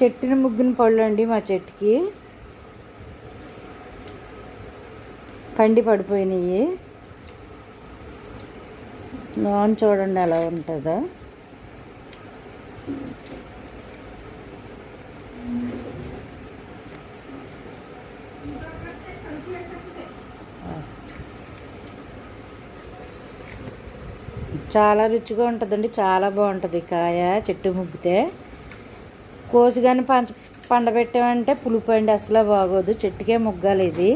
చెట్టుని ముగ్గున పళ్ళు అండి మా చెట్టుకి. పండి పడిపోయినాయి. లోన్ చూడండి ఎలా ఉంటుందో. చాలా రుచిగా ఉంటుందండి చాలా బాగుంటుంది కాయ చెట్టు ముగ్గితే. కోసి కానీ పంచ పండబెట్టామంటే పులుపు అండి అసలు బాగోదు. చెట్టుకే ముగ్గాలి ఇది.